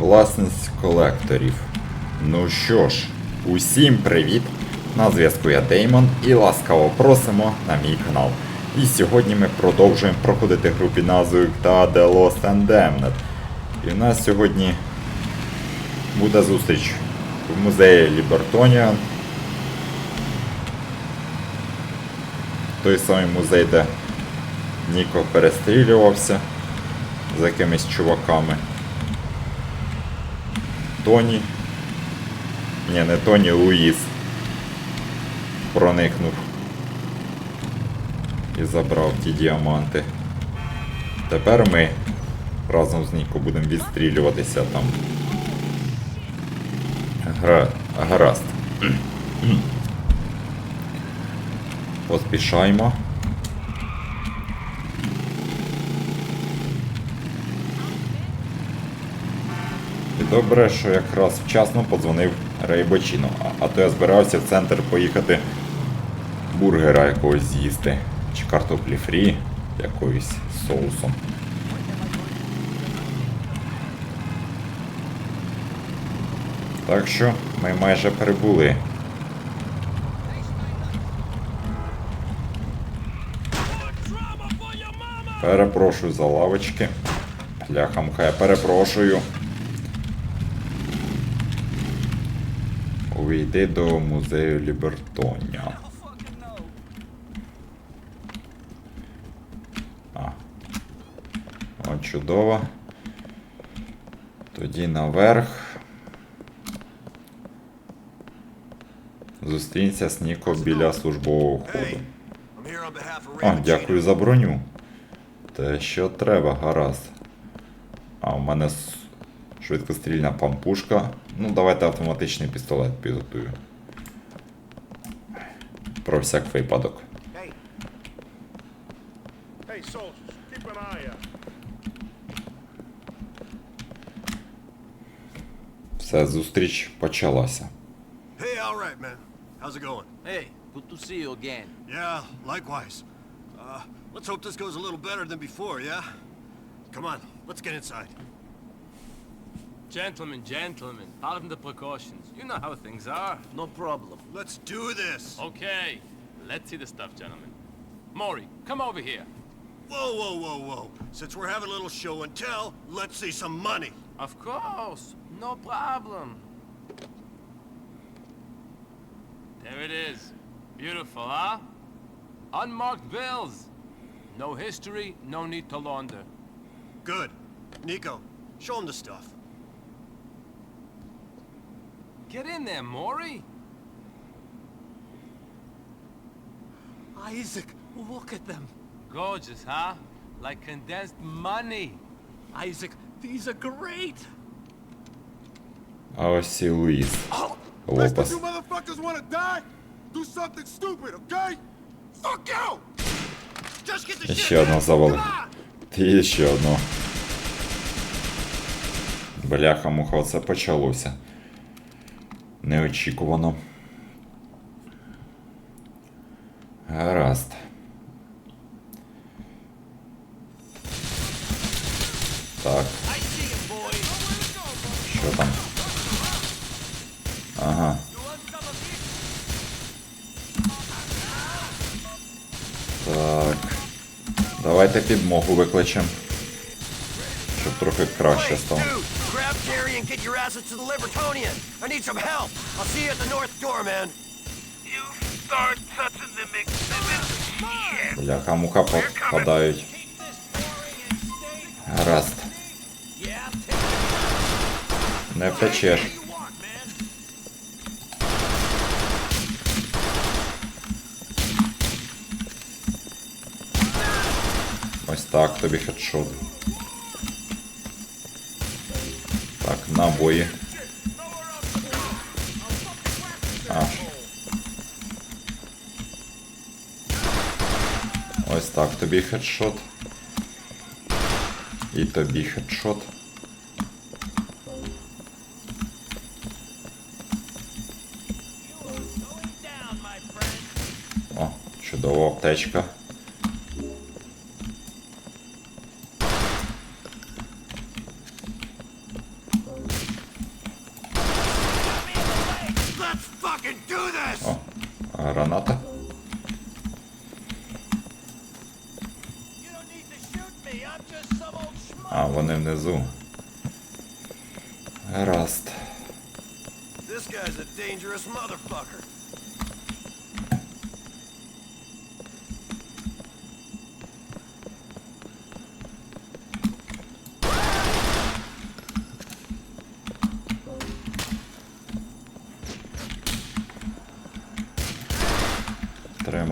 Власність колекторів. Ну що ж, усім привіт! На зв'язку я Деймон і ласкаво просимо на мій канал. І сьогодні ми продовжуємо проходити гру під назвою The Lost and Damned. І в нас сьогодні буде зустріч в музеї Лібертонія. Той самий музей, де Ніко перестрілювався з якимись чуваками. Тоні. Ні, не Тоні, Луїс. Проникнув. І забрав ті діаманти. Тепер ми разом з Ніко будемо відстрілюватися там. Гра... Гаразд. Поспішаймо. Добре, що якраз вчасно подзвонив Рейбочино, а, то я збирався в центр поїхати бургера якогось з'їсти. Чи картоплі фрі якоюсь соусом. Так що ми майже прибули. Перепрошую за лавочки. Бляха-муха, я перепрошую. Увійди до музею Лібертоня. А. О, чудово. Тоді наверх. Зустрінься з Ніко біля службового of О, дякую за броню. Те, що треба, гаразд. А у мене швидкострільна пампушка. Ну, давайте автоматичний пістолет підготую. Про всяк випадок. Hey, Hey, soldiers, keep an eye out. Все, зустріч почалася. hey, all right, man. How's it going? Hey, good to see you again. Yeah, likewise. Uh, let's hope this goes a little better than before, yeah? Come on, let's get inside. Gentlemen, gentlemen, pardon the precautions. You know how things are. No problem. Let's do this. Okay, let's see the stuff, gentlemen. Maury, come over here. Whoa, whoa, whoa, whoa. Since we're having a little show and tell, let's see some money. Of course, no problem. There it is. Beautiful, huh? Unmarked bills. No history, no need to launder. Good. Nico, show him the stuff. Get in there, Maury. Isaac, look at them. Gorgeous, huh? Like condensed money. Isaac, these are great. А ось і Луїс. Rest of Лопас. you motherfuckers wanna die? Do something stupid, okay? Fuck you! Just get the І shit ще одна back. завалив. Come on! І ще одну. Бляха-муха, оце почалося. Неочікувано. Гаразд. Так. Що там? Ага. Так. Давайте підмогу викличем. Щоб трохи краще стало. Dude, grab Jerry and get your asses to the Libertonian. I need some help. I'll see you at the north door, man. You start touching them exhibits. Shit. Бляха, муха попадають. Гаразд. Не втечеш. Ось так тобі хедшот. Набої. А. Ось так тобі хедшот. І тобі хедшот. О, чудова аптечка. Schmuck. А, вони внизу. Гаразд.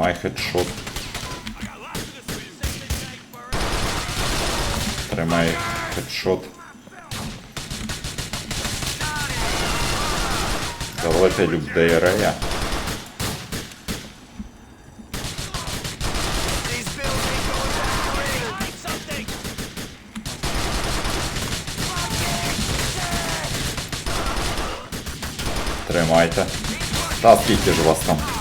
Ain't going back to Reagan. Find something. Тримайте. Та скільки ж вас там?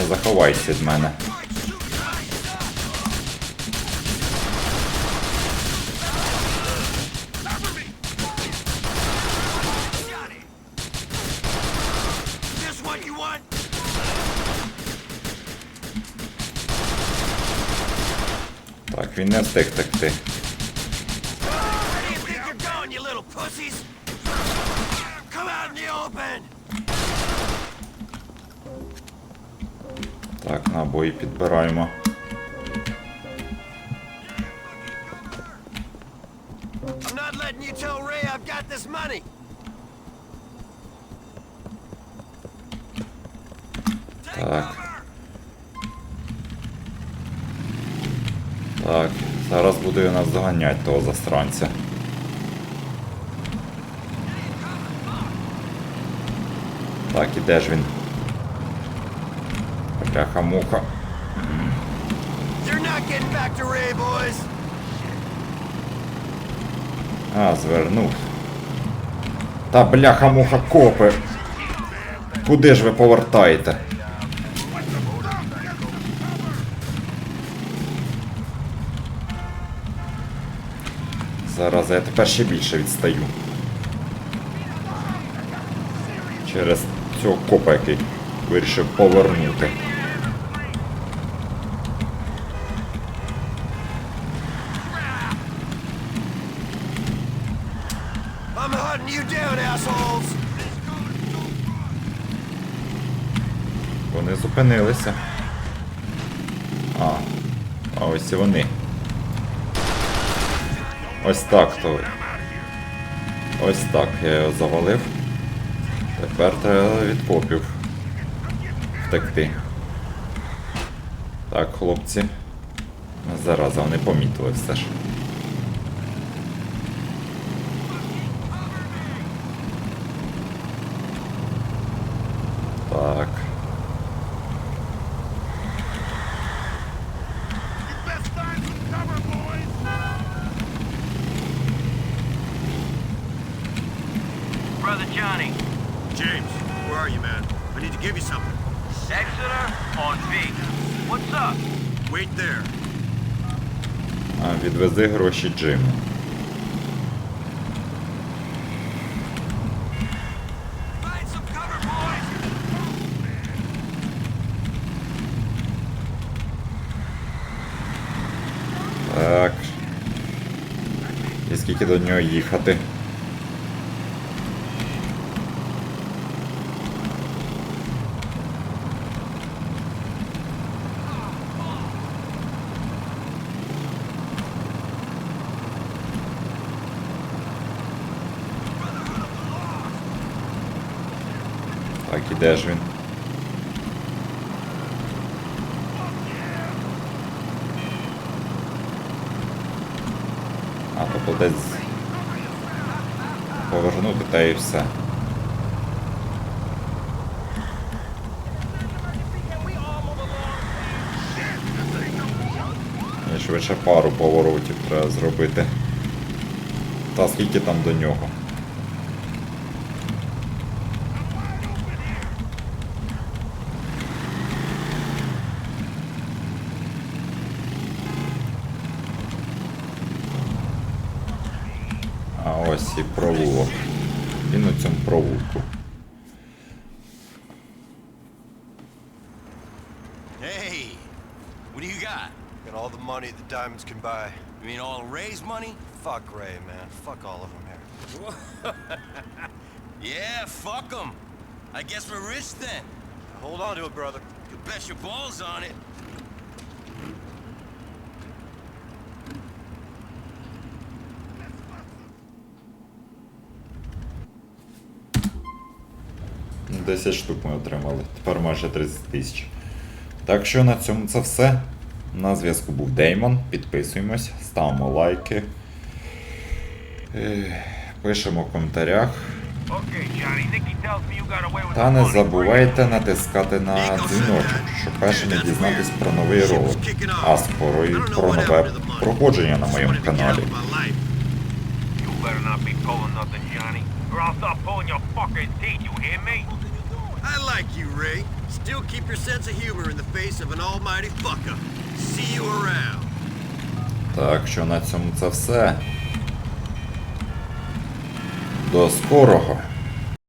Не заховайся від мене. Так, він не встиг текти. Так, набої підбираємо. Так. Так, зараз буде нас доганяти того засранця. Так, і де ж він? Бляха-муха. А, звернув. Та бляха-муха копи. Куди ж ви повертаєте? Зараз я тепер ще більше відстаю. Через цього копа, який вирішив повернути. I'm hunting you down, assholes! Вони зупинилися. А, а ось і вони. Ось так то. Ось так я його завалив. Тепер треба від копів втекти. Так, хлопці. Зараза, вони помітили все ж. James, where are you, man? I need to give you something. Exeter on V. What's up? Wait there. А, відвези гроші Джиму. Так. І скільки до нього їхати? І де ж він? А, тобто десь повернути та і все. І швидше пару поворотів треба зробити. Та скільки там до нього? ось і провулок. І на цьому провулку. Hey, what do you got? Got all the money the diamonds can buy. You mean all Ray's money? Fuck Ray, man. Fuck all of them here. yeah, fuck them. I guess we're rich then. Hold on to it, brother. You bet your balls on it. 10 штук ми отримали. Тепер майже 30 тисяч. Так що на цьому це все. На зв'язку був Деймон. Підписуємось, ставимо лайки. Е, Пишемо в коментарях. Та не забувайте натискати на дзвіночок, щоб першими дізнатись про новий ролик, а скоро і про нове проходження на моєму каналі. Better not be pulling nothing, Johnny, or I'll start pulling your fucking teeth, you hear me? I like you, Ray. Still keep your sense of humor in the face of an almighty fuck up. See you around. Так що на цьому це все. До скорого!